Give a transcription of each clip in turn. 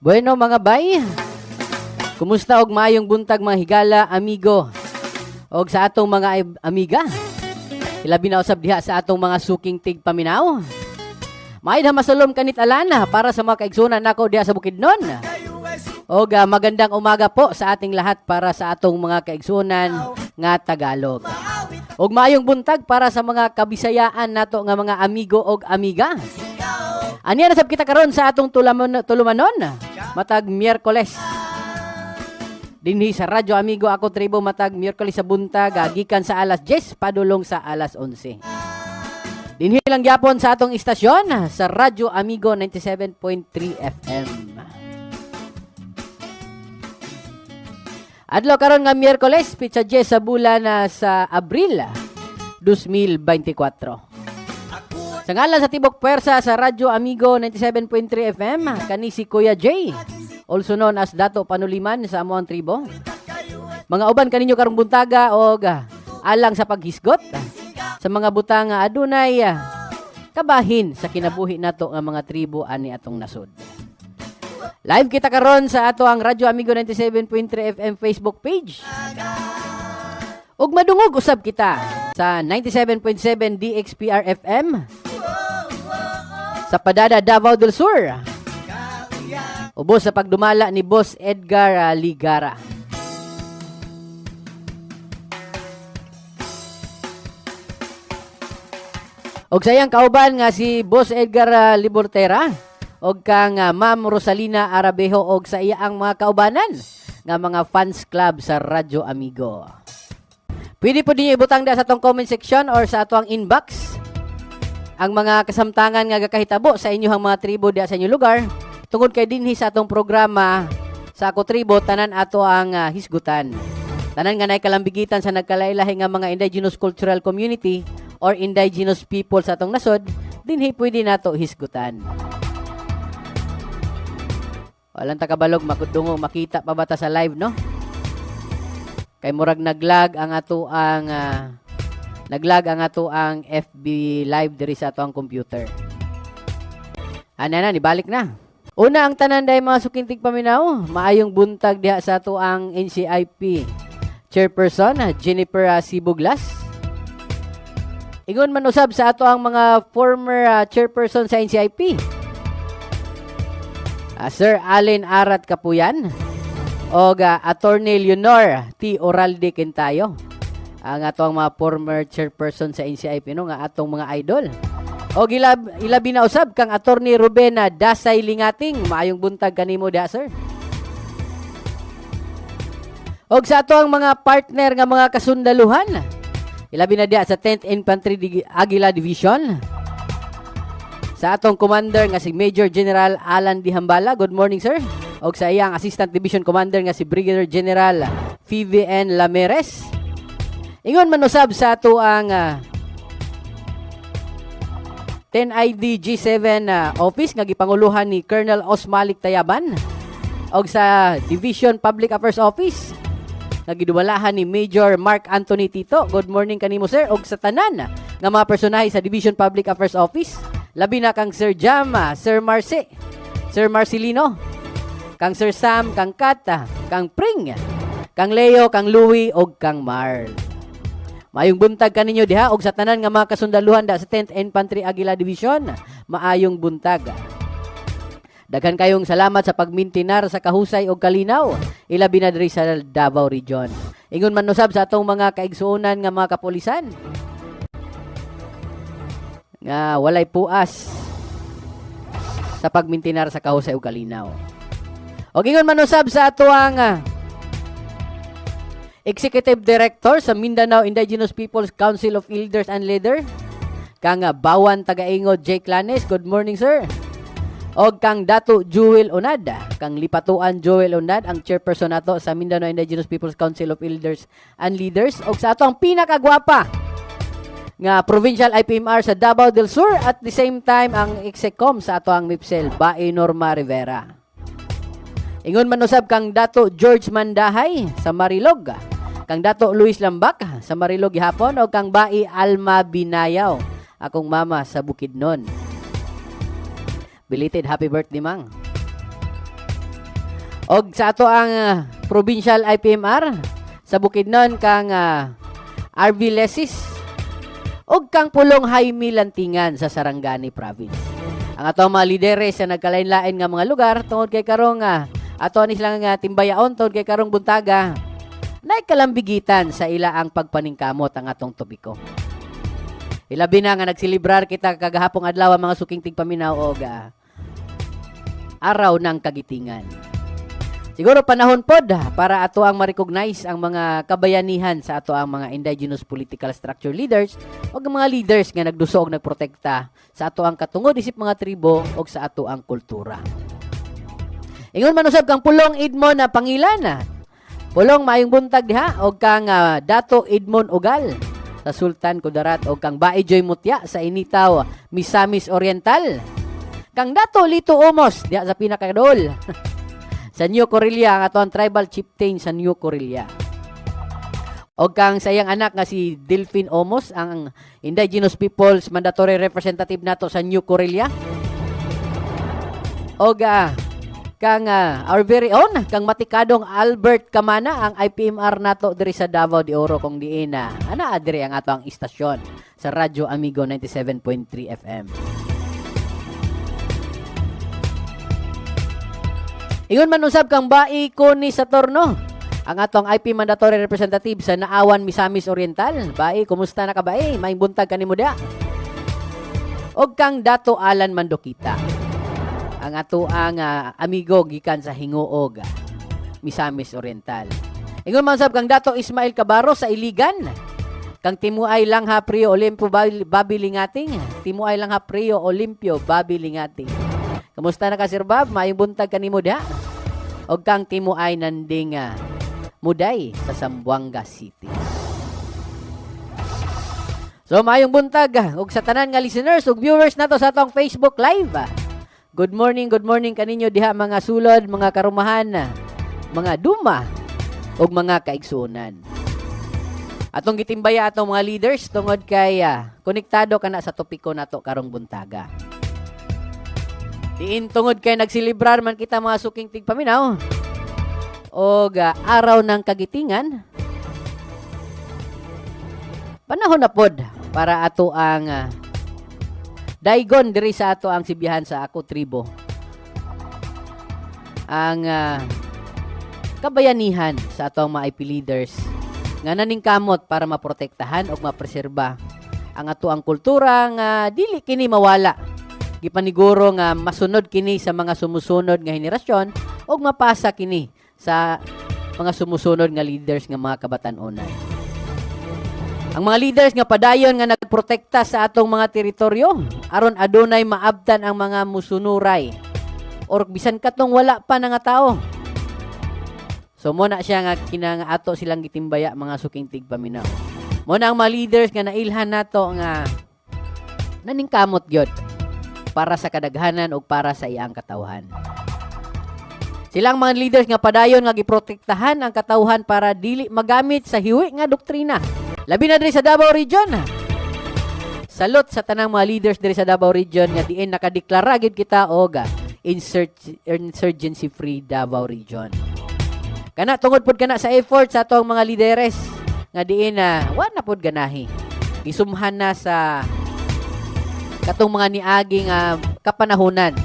Bueno mga bay, kumusta og maayong buntag mga higala, amigo, og sa atong mga amiga. Ilabi na usab diha sa atong mga suking tig paminaw. Maayod ha masulom kanit alana para sa mga kaigsunan nako diha sa Bukidnon. Og ah, magandang umaga po sa ating lahat para sa atong mga kaigsunan nga Tagalog. Og maayong buntag para sa mga kabisayaan nato nga mga amigo og amiga. Aniya na sab kita karon sa atong tulamon tulumanon matag Miyerkules. Dinhi sa Radyo Amigo ako tribo matag Miyerkules sa buntag gikan sa alas 10 padulong sa alas 11. Dinhi lang gyapon sa atong istasyon sa Radyo Amigo 97.3 FM. Adlaw karon nga Miyerkules pitsa 10 sa bulan na sa Abril 2024. Sa ngalan sa Tibok Pwersa sa Radyo Amigo 97.3 FM, kani si Kuya J, also known as Dato Panuliman sa Amuang Tribo. Mga uban kaninyo karong buntaga og ah, alang sa paghisgot ah, sa mga butang nga adunay ah, kabahin sa kinabuhi nato nga mga tribo ani atong nasod. Live kita karon sa ato ang Radyo Amigo 97.3 FM Facebook page. Ug madungog usab kita sa 97.7 DXPR FM sa Padada Davao del Sur. Ubos sa pagdumala ni Boss Edgar ah, Ligara. Og sayang kauban nga si Boss Edgar ah, Libortera og kang ah, Ma'am Rosalina Arabejo og sa iya ang mga kaubanan nga mga fans club sa Radyo Amigo. Pwede po ninyo ibutang da sa atong comment section or sa atong inbox ang mga kasamtangan nga gakahitabo sa inyong mga tribo diha sa inyong lugar tungod kay dinhi sa atong programa sa ako tribo tanan ato ang ah, hisgutan. Tanan nga nay kalambigitan sa nagkalailahi nga mga indigenous cultural community or indigenous people sa atong nasod, dinhi pwede nato hisgutan. Walang takabalog makudungog makita pa bata sa live no? Kay murag naglag ang ato ang ah, naglag ang ato ang FB live diri sa ato ang computer. Ana na nibalik na. Una ang tanan day mga sukintig paminaw, maayong buntag diha sa ato ang NCIP chairperson Jennifer ah, Sibuglas. Ingon man usab sa ato ang mga former ah, chairperson sa NCIP. Ah, Sir Allen Arat Kapuyan o Attorney Leonor T. Oralde Quintayo ang atong mga former chairperson sa NCIP no nga atong mga idol. O ilab, ilabi na usab kang Attorney Ruben ah, Dasay Lingating maayong buntag kanimo da sir. Og sa ato ang mga partner nga mga kasundaluhan. Ilabi na diya sa 10th Infantry Aguila Division. Sa atong commander nga si Major General Alan Dihambala. Good morning, sir. Og sa iyang Assistant Division Commander nga si Brigadier General PVN Lameres. Ingon man usab sa ato ang ah, 10ID G7 ah, office nga gipanguluhan ni Colonel Osmalik Tayaban og sa Division Public Affairs Office nga gidumalahan ni Major Mark Anthony Tito. Good morning kanimo sir og sa tanan nga mga personahe sa Division Public Affairs Office. Labi na kang Sir Jam, ah, Sir Marce, Sir Marcelino, kang Sir Sam, kang Kata, kang Pring, kang Leo, kang Louie og kang Marl. Maayong buntag kaninyo diha og sa tanan nga mga kasundaluhan da sa 10th Infantry Aguila Division. Maayong buntag. Daghan kayong salamat sa pagmintinar sa kahusay og kalinaw. Ilabi na diri sa Davao Region. Ingon man usab sa atong mga kaigsuonan nga mga kapulisan. Nga walay puas sa pagmintinar sa kahusay og kalinaw. Og ingon man usab sa ato ang ah, Executive Director sa Mindanao Indigenous Peoples Council of Elders and Leader. Kang Bawan Tagaingod Jake Lanes. Good morning, sir. Og kang Dato Jewel Onad. Kang Lipatuan Joel Onad, ang chairperson nato sa Mindanao Indigenous Peoples Council of Elders and Leaders. Og sa ato ang pinakagwapa nga provincial IPMR sa Davao del Sur at the same time ang execom sa ato ang MIPSEL, Bae Norma Rivera. Ingon man usab kang Dato George Mandahay sa Marilog. Kang Dato Luis Lambak sa Marilog gihapon o kang Bai Alma Binayaw, akong mama sa Bukidnon. Belated happy birthday mang. Og sa ato ang ah, provincial IPMR sa Bukidnon kang ah, RV Lesis og kang pulong Jaime Lantingan sa Sarangani province. Ang ato mga lideres sa nagkalain-lain nga mga lugar tungod kay karong nga ato ni silang nga timbayaon tungod kay karong buntaga na kalambigitan sa ila ang pagpaningkamot ang atong tobiko. Ilabi na nga nagsilibrar kita kagahapong adlaw mga suking tigpaminaw og araw ng kagitingan. Siguro panahon pod para ato ang ma-recognize ang mga kabayanihan sa ato ang mga indigenous political structure leaders o mga leaders nga nagduso og nagprotekta sa ato ang katungod isip mga tribo o sa ato ang kultura. Ingon man usab kang pulong Edmon na pangilan na. Pulong maayong buntag diha og kang ah, Dato Edmon Ugal sa Sultan Kudarat og kang Baijoy Mutya sa Initaw, Misamis Oriental. Kang Dato Lito Omos diha sa pinakadol. sa New Corelia ang aton tribal chieftain sa New Corelia. Og kang sayang anak nga si Delphine Omos ang Indigenous Peoples Mandatory Representative nato sa New Corelia. Og ah, kang ah, our very own kang matikadong Albert Kamana ang IPMR nato diri sa Davao de Oro kung diin na ana adiri ang ato ang istasyon sa Radyo Amigo 97.3 FM. Ingon man usab kang bai ko ni Saturno. Ang atong IP mandatory representative sa Naawan Misamis Oriental. Bai, kumusta na ka bai? May buntag kanimo dia. Og kang Dato Alan Mandokita. Ang ato ang ah, amigo gikan sa Hinguog, ah, Misamis Oriental. Ingon man usab kang Dato Ismail Cabaro sa Iligan. Kang Timuay lang ha Prio Olimpio Babi- Babilingating. Timuay lang ha Prio Olimpio Babilingating. Kamusta na ka Sir Bob? Mayong buntag kanimo da. Og kang Timuay nanding ah, Muday sa Zamboanga City. So mayong buntag ug sa tanan nga listeners ug viewers nato sa atong Facebook Live. Good morning, good morning kaninyo diha mga sulod, mga karumahan, ah, mga duma ug mga kaigsuonan. Atong gitimbaya atong mga leaders tungod kay ah, konektado kana sa topiko nato karong buntaga. Diin tungod kay nagsilibrar man kita mga suking tigpaminaw og ah, araw ng kagitingan. Panahon na pod para ato ang ah, daigon diri sa ato ang sibihan sa ako tribo. Ang ah, kabayanihan sa atong mga IP leaders nga naningkamot para maprotektahan o mapreserba ang ato ang kultura nga dili kini mawala gipaniguro nga masunod kini sa mga sumusunod nga henerasyon ug mapasa kini sa mga sumusunod nga leaders nga mga kabatan-onan. Ang mga leaders nga padayon nga nagprotekta sa atong mga teritoryo aron adunay maabtan ang mga musunuray or bisan katong wala pa na nga tao. So mo na siya nga kinang ato silang gitimbaya mga suking tigpaminaw. Mo na ang mga leaders nga nailhan nato nga naningkamot gyud para sa kadaghanan o para sa iyang katawhan. Silang mga leaders nga padayon nga giprotektahan ang katawhan para dili magamit sa hiwi nga doktrina. Labi na diri sa Davao Region. Salot sa tanang mga leaders diri sa Davao Region nga diin nakadeklara gid kita og ah, insur- insurgency free Davao Region. Kana tungod pod kana sa effort sa atong mga lideres nga diin na wa na pod ganahi. Isumhan na sa katong mga niagi nga kapanahunan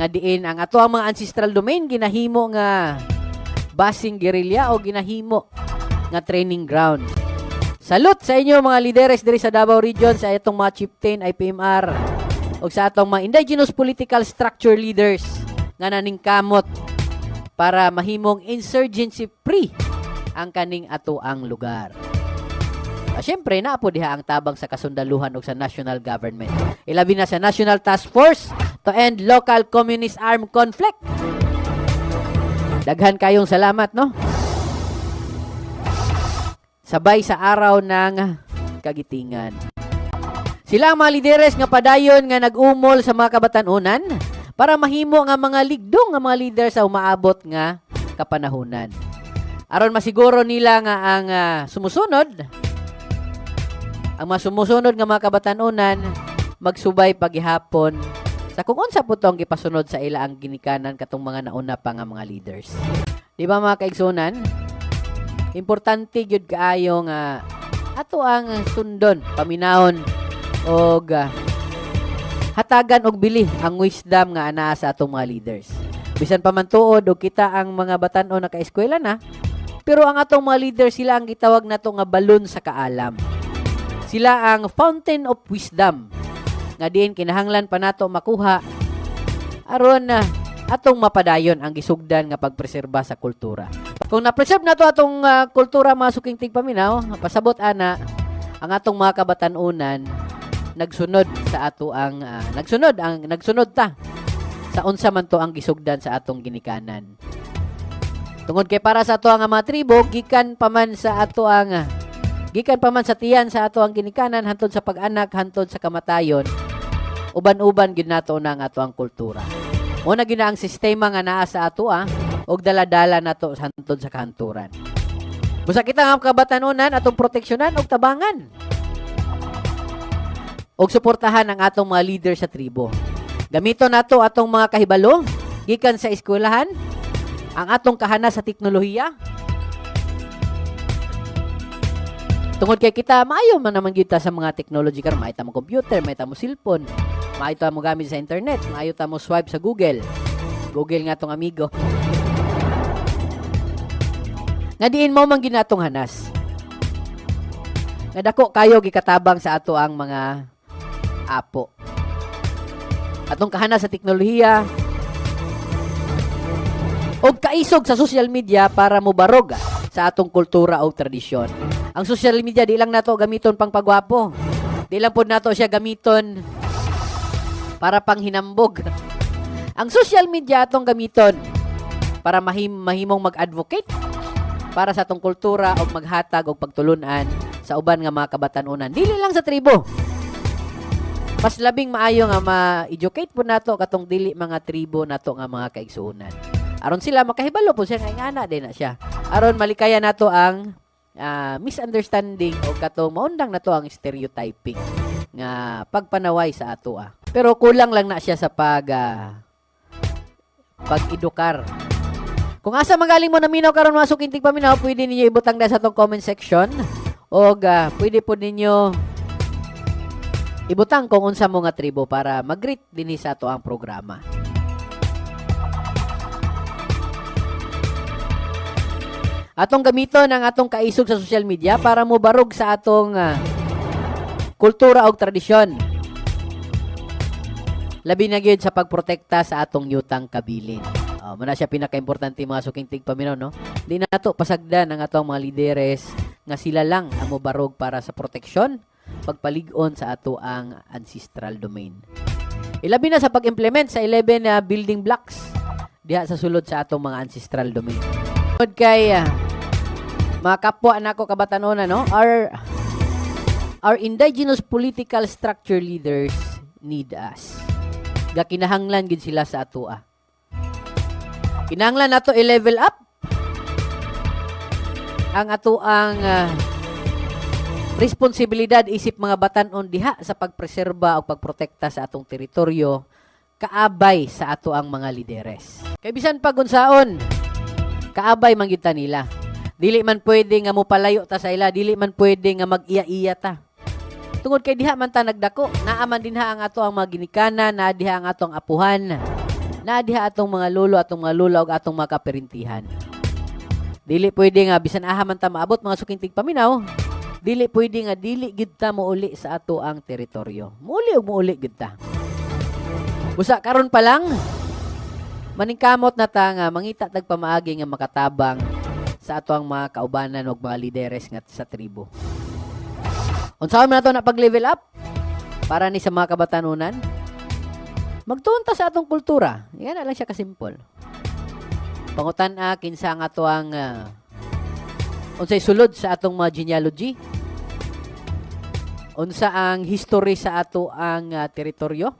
nga diin ang ato ang mga ancestral domain ginahimo nga basing guerrilla o ginahimo nga training ground. Salute sa inyo mga lideres diri sa Davao Region sa itong mga chieftain IPMR o sa atong mga indigenous political structure leaders nga naningkamot para mahimong insurgency free ang kaning ato ang lugar. Ah, Siyempre, naapo diha ang tabang sa kasundaluhan ug sa national government. Ilabi na sa National Task Force to End Local Communist Armed Conflict. Daghan kayong salamat, no? Sabay sa araw ng kagitingan. Sila ang mga lideres nga padayon nga nag-umol sa mga kabatanunan para mahimo nga mga ligdong nga mga leader sa umaabot nga kapanahunan. Aron masiguro nila nga ang ah, sumusunod ang mga sumusunod nga mga kabatanunan magsubay paghihapon sa kung unsa po tong gipasunod sa ila ang ginikanan katong mga nauna pa nga mga leaders. Di ba mga kaigsunan? Importante gyud kaayo nga ato ang sundon, paminahon og ah, hatagan og bili ang wisdom nga anaa sa atong mga leaders. Bisan pa man tuod og kita ang mga batan-o naka-eskwela na, pero ang atong mga leaders sila ang gitawag nato nga balon sa kaalam. Sila ang fountain of wisdom nga diin kinahanglan pa nato makuha aron na atong mapadayon ang gisugdan nga pagpreserba sa kultura. Kung na-preserve nato atong ah, kultura mga suking tigpaminaw, pasabot ana ang atong mga kabatanunan nagsunod sa ato ang ah, nagsunod ang nagsunod ta sa unsa man to ang gisugdan sa atong ginikanan. Tungod kay para sa ato ang mga tribo gikan pa man sa ato ang ah, gikan pa man sa tiyan sa ato ang ginikanan hantod sa pag-anak hantod sa kamatayon uban-uban gyud nato na ang ato ang kultura. Una gyud na ang sistema nga naa sa ato ah, og daladala nato hantod sa kahanturan. Busa kita nga kabatanunan atong proteksyonan og tabangan. Og suportahan ang atong mga leader sa tribo. Gamito nato atong mga kahibalo gikan sa eskwelahan, ang atong kahana sa teknolohiya. Tungod kay kita maayo man naman gyud ta sa mga technology karon, maayo ta mo computer, maayo ta mo cellphone, maayo mo gamit sa internet, maayo ta mo swipe sa Google. Google nga tong amigo. Nga diin mo man ginatong hanas. Nga dako kayo gikatabang sa ato ang mga apo. Atong kahana sa teknolohiya, og kaisog sa social media para mobarog sa atong kultura o tradisyon. Ang social media di lang nato gamiton pang pagwapo. Di lang pod nato siya gamiton para pang hinambog. Ang social media atong gamiton para mahim mahimong mag-advocate para sa atong kultura o maghatag og pagtulunan sa uban nga mga kabatanunan. Dili lang sa tribo. Mas labing maayo nga ma-educate po nato katong dili mga tribo nato nga mga kaigsuonan. Aron sila makahibalo po siya nga ingana din na siya. Aron malikaya nato ang ah, misunderstanding o katong maundang nato ang stereotyping nga pagpanaway sa ato ah. Pero kulang lang na siya sa pag ah, pag-edukar. Kung asa magaling mo na minaw karon mga sukintig paminaw, pwede ninyo ibutang na sa atong comment section o pwede po ninyo ibutang kung unsa mo nga tribo para mag-greet dinhi sa ato ang programa. Atong gamiton ang atong kaisog sa social media para mo barog sa atong ah, kultura o tradisyon. Labi na gyud sa pagprotekta sa atong yutang kabilin. Oh, muna siya pinaka-importante mga suking tigpaminaw, no? Di na to pasagdan ang atong mga lideres nga sila lang ang mobarog para sa proteksyon, pagpalig-on sa ato ang ancestral domain. Ilabi na sa pag-implement sa 11 na building blocks diha sa sulod sa atong mga ancestral domain. Tungod kay ah, mga kapwa nako kabatanon no, our our indigenous political structure leaders need us. Gakinahanglan gid sila sa ato ah. Kinahanglan nato i-level up ang ato ang ah, responsibilidad isip mga batan-on diha sa pagpreserba o pagprotekta sa atong teritoryo kaabay sa ato ang mga lideres. Kay bisan pag unsaon, kaabay man nila. Dili man pwede nga mo palayo ta sa ila, dili man pwede nga mag-iya-iya ta. Tungod kay diha man ta nagdako, naa man dinha ang ato ang mga ginikanan, naa diha ang atong apuhan, naa diha atong mga lolo, atong mga lula ug atong mga kaperintihan. Dili pwede nga bisan aha man ta maabot mga sukintig paminaw, dili pwede nga dili gid ta mouli sa ato ang teritoryo. Muuli ug muuli gid ta. Busa karon pa lang maningkamot na ta nga mangita tag pamaagi nga makatabang sa ato ang mga kaubanan ug mga lideres nga sa tribo. Unsa man nato na pag-level up para ni sa mga kabatanunan? Magtuon ta sa atong kultura. Yan na lang siya kasimple. Pangutan a kinsa ang ato ang ah, unsay sulod sa atong mga genealogy? Unsa ang history sa ato ang ah, teritoryo?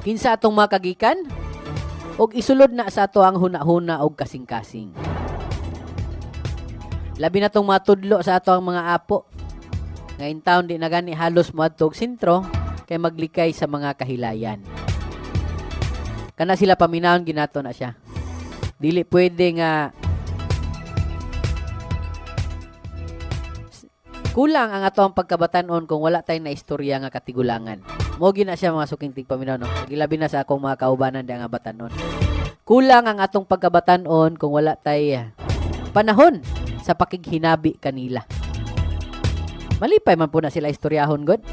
Kinsa atong mga kagikan? Og isulod na sa ato ang huna-huna og kasing-kasing. Labi na tong mga tudlo sa ato ang mga apo. nga in town di na gani halos moadtog sentro kay maglikay sa mga kahilayan. Kana sila paminahon ginato na siya. Dili pwede nga kulang ang atong pagkabatanon kung wala tayong na istorya nga katigulangan. Mo gina siya mga suking tigpaminaw no. Gilabi na sa akong mga kaubanan di nga batanon. Kulang ang atong pagkabatanon kung wala tay ah, panahon sa pakighinabi kanila. Malipay man po na sila istoryahon god.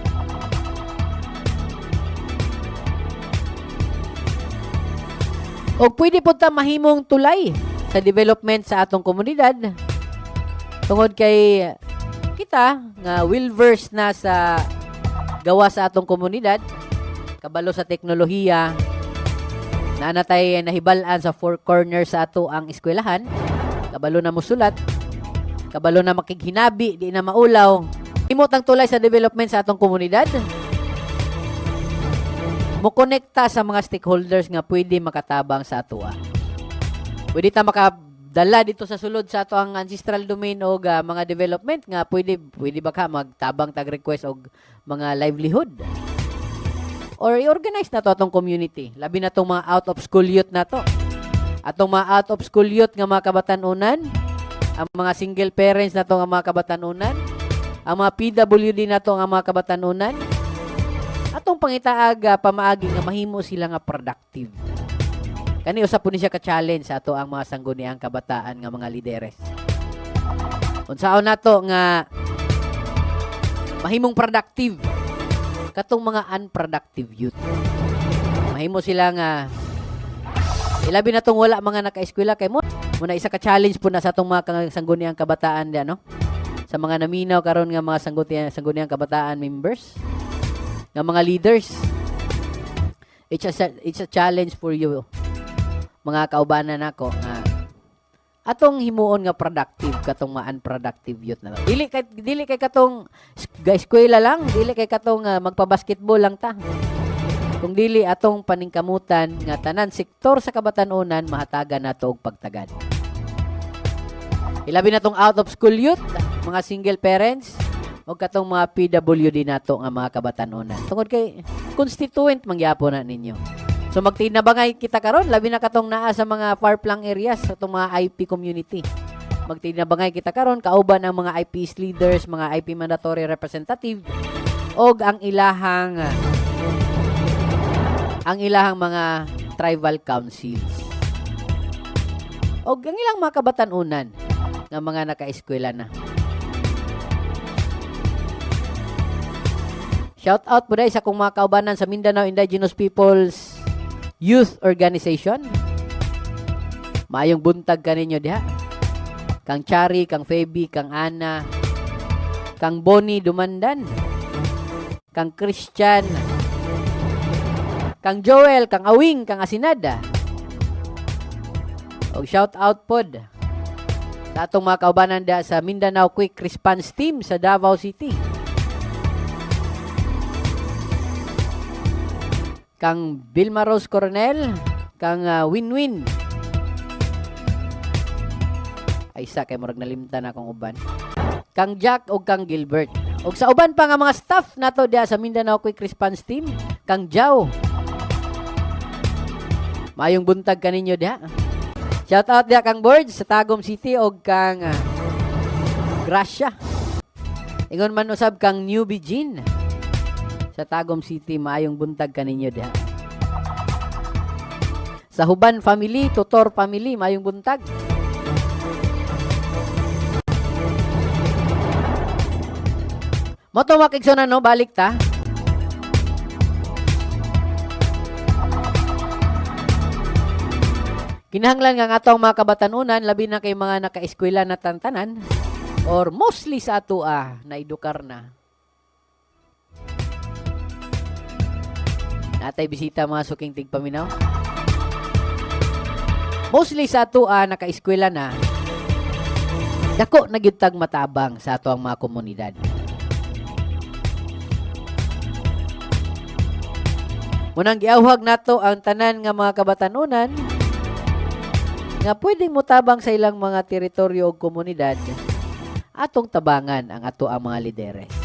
O pwede po ta mahimong tulay sa development sa atong komunidad. Tungod kay kita nga well versed na sa gawa sa atong komunidad, kabalo sa teknolohiya, na natay nahibalan sa four corners sa ato ang eskwelahan, kabalo na musulat, kabalo na makighinabi, di na maulaw. Imot ang tulay sa development sa atong komunidad. Mokonekta sa mga stakeholders nga pwede makatabang sa ato. ah. Pwede ta makadala dito sa sulod sa ato ang ancestral domain o mga development nga pwede pwede ba ka magtabang tag request og mga livelihood or i-organize na to atong community labi na tong mga out of school youth na to atong mga out of school youth nga mga kabatanunan ang mga single parents na nga mga kabatanunan. Ang mga PWD na nga mga kabatanunan. Atong pangitaaga pamaagi nga mahimo sila nga productive. Kani usap po ni siya ka-challenge ato ang mga sangguniang kabataan nga mga lideres. Unsaon nato nga mahimong productive? Katong mga unproductive youth. Mahimo sila nga ilabi na tong wala mga naka-eskwela kay mo muna isa ka challenge po na sa atong mga sangguniang kabataan di ano sa mga naminaw karon nga mga sangguniang sangguniang kabataan members nga mga leaders it's a it's a challenge for you mga kaubanan nako nga atong himuon nga productive katong mga unproductive youth na. Dili kay dili kay katong guys eskwela lang, dili kay katong uh, magpa-basketball lang ta. Kung dili atong paningkamutan nga tanan sektor sa kabatanunan mahatagan nato og pagtagad. Ilabi na tong out of school youth, mga single parents, o katong mga PWD nato nga mga kabatanunan. Tungod kay constituent mangyapon na ninyo. So magtinabangay kita karon labi na katong naa sa mga far flung areas sa itong mga IP community. Magtinabangay kita karon kauban ang mga IPs leaders, mga IP mandatory representative og ang ilahang ang ilahang mga tribal councils. Og ang ilang mga kabatanunan nga mga naka-eskwela na. Shout out po dahil sa kong mga kaubanan sa Mindanao Indigenous Peoples Youth Organization. Maayong buntag ka ninyo diha. Kang Chari, kang Feby, kang Ana, kang Bonnie Dumandan, kang Christian, kang Joel, kang Awing, kang Asinada. Og shout out pod sa atong mga kaubanan da sa Mindanao Quick Response Team sa Davao City. Kang Vilma Rose Coronel, kang ah, Winwin. Ay isa kay murag nalimtan akong uban. Kang Jack o kang Gilbert. Og sa uban pa nga mga staff nato diya sa Mindanao Quick Response Team, kang Jao. Mayong buntag kaninyo diha. Shout out diha kang Board sa Tagum City og kang ah, Gracia. Ingon man usab kang New Beijing sa Tagum City maayong buntag kaninyo diha. Sa Huban family, Tutor family, maayong buntag. Moto makigsunan no, balik ta. Kinahanglan nga nga atong mga kabatanunan, labi na kay mga naka-eskwela na tantanan, or mostly sa ato ah, na edukar na. Natay bisita mga suking tigpaminaw. Mostly sa ato ah, naka-eskwela na, dako na gyud tag matabang sa ato ang mga komunidad. Munang giawhag nato ang tanan nga mga kabatanunan nga pwedeng mutabang sa ilang mga teritoryo o komunidad atong tabangan ang ato ang mga lideres.